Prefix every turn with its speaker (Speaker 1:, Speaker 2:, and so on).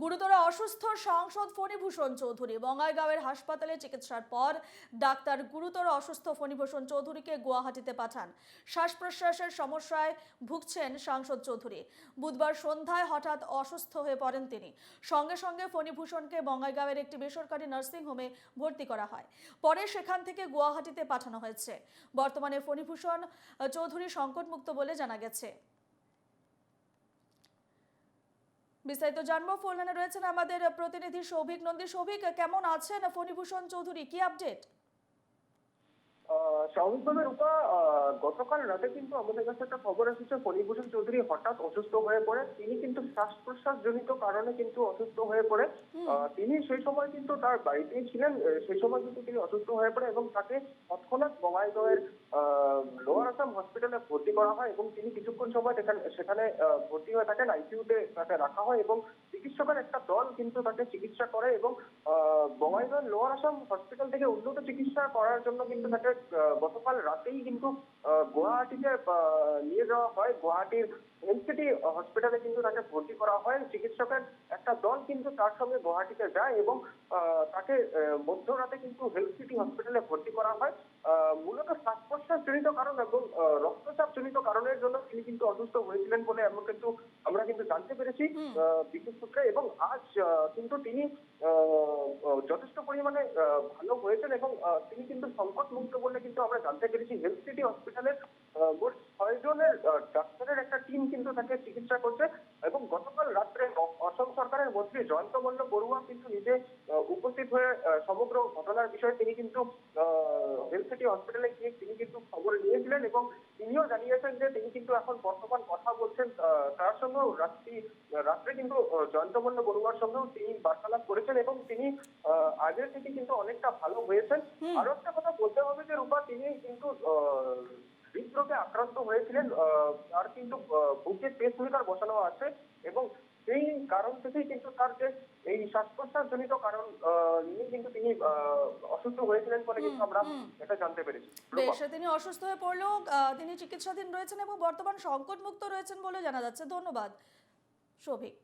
Speaker 1: গুরুতর অসুস্থ সাংসদ ফণীভূষণ চৌধুরী বঙ্গাইগাঁওয়ের হাসপাতালে চিকিৎসার পর ডাক্তার গুরুতর অসুস্থ ফণীভূষণ চৌধুরীকে গুয়াহাটিতে পাঠান। শ্বাস প্রশ্বাসের সমস্যায় ভুগছেন সাংসদ চৌধুরী। বুধবার সন্ধ্যায় হঠাৎ অসুস্থ হয়ে পড়েন তিনি। সঙ্গে সঙ্গে ফণীভূষণকে বঙ্গাইগাঁওয়ের একটি বেসরকারি নার্সিংহোমে ভর্তি করা হয়। পরে সেখান থেকে গুয়াহাটিতে পাঠানো হয়েছে। বর্তমানে ফণীভূষণ চৌধুরী সংকটমুক্ত বলে জানা গেছে। বিস্তারিত জানব। ফোন রয়েছেন আমাদের প্রতিনিধি সৌভিক নন্দী। সৌভিক কেমন আছেন ফণীভূষণ চৌধুরী? কি আপডেট
Speaker 2: আহ, স্বাভাবিকভাবে রূপা গতকাল রাতে কিন্তু আমাদের কাছে একটা খবর এসেছে ফণীভূষণ চৌধুরী হঠাৎ অসুস্থ হয়ে পড়ে। তিনি কিন্তু শ্বাস প্রশ্বাস জনিত কারণে কিন্তু অসুস্থ হয়ে পড়ে। তিনি সেই সময় কিন্তু তার বাড়িতেই ছিলেন সেই সময় কিন্তু তিনি অসুস্থ হয়ে পড়ে এবং তাকে তৎক্ষণাৎ বঙ্গাইগাঁওয়ের লোয়ার আসাম হসপিটালে ভর্তি করা হয় এবং তিনি কিছুক্ষণ সময় সেখানে ভর্তি হয়ে থাকেন আইসিইউতে তাকে রাখা হয় এবং চিকিৎসকের একটা দল কিন্তু তাকে চিকিৎসা করে এবং বঙ্গাইগাঁও লোয়ার আসাম হসপিটাল থেকে উন্নত চিকিৎসা করার জন্য কিন্তু তাকে গতকাল রাতেই কিন্তু গুয়াহাটিতে নিয়ে যাওয়া হয়। গুয়াহাটির এনসিটি হসপিটালে কিন্তু তাকে ভর্তি করা হয়। চিকিৎসকের একটা দল কিন্তু তার সঙ্গে গুয়াহাটিতে যায় এবং তাকে মধ্যরাতে কিন্তু হেলথ সিটি হসপিটালে ভর্তি করা হয়। মূলত শ্বাস প্রশ্বাস জনিত কারণ এবং রক্তচাপ জনিত কারণের জন্য তিনি কিন্তু অসুস্থ হয়েছিলেন বলে এমন কিন্তু আমরা কিন্তু জানতে পেরেছি। বিদ্যুৎ সূত্রে এবং আজ কিন্তু তিনি যথেষ্ট পরিমাণে আহ, ভালো হয়েছেন এবং তিনি কিন্তু সংকট মুক্ত বলে কিন্তু আমরা জানতে পেরেছি। হেলথ সিটি হসপিটালের কিন্তু তাকে চিকিৎসা করছে এবং গতকাল রাত্রে অসম সরকারের মন্ত্রী জয়ন্ত মল্ল বড়ুয়া কিন্তু নিজে উপস্থিত হয়ে সমগ্র ঘটনার বিষয়ে তিনি কিন্তু হেলথ সিটি হসপিটালে গিয়ে তিনি কিন্তু খবর নিয়েছিলেন এবং তিনিও জানিয়েছেন যে তিনি কিন্তু এখন বর্তমান কথা বলছেন আহ, তার সঙ্গেও রাত্রি রাত্রে কিন্তু জয়ন্ত মল্ল বড়ুয়ার সঙ্গেও তিনি বার্তালাপ করেছেন এবং তিনি আহ, আগের থেকে কিন্তু অনেকটা ভালো হয়েছেন। আরও একটা কথা বলতে হবে যে রূপা তিনি কিন্তু আহ, হৃদরোগে আক্রান্ত হয়েছিলেন তার কিন্তু বুকে পেস মেকার বসানো আছে এবং সেই কারণ থেকেই কিন্তু তার যে এই শ্বাস জনিত কারণ নিয়ে কিন্তু তিনি আহ, অসুস্থ হয়েছিলেন বলে কিন্তু আমরা এটা জানতে পেরেছি।
Speaker 1: বেশ তিনি অসুস্থ হয়ে পড়লেও তিনি চিকিৎসাধীন রয়েছেন এবং বর্তমান সংকটমুক্ত রয়েছেন বলে জানা যাচ্ছে। ধন্যবাদ সৌভিক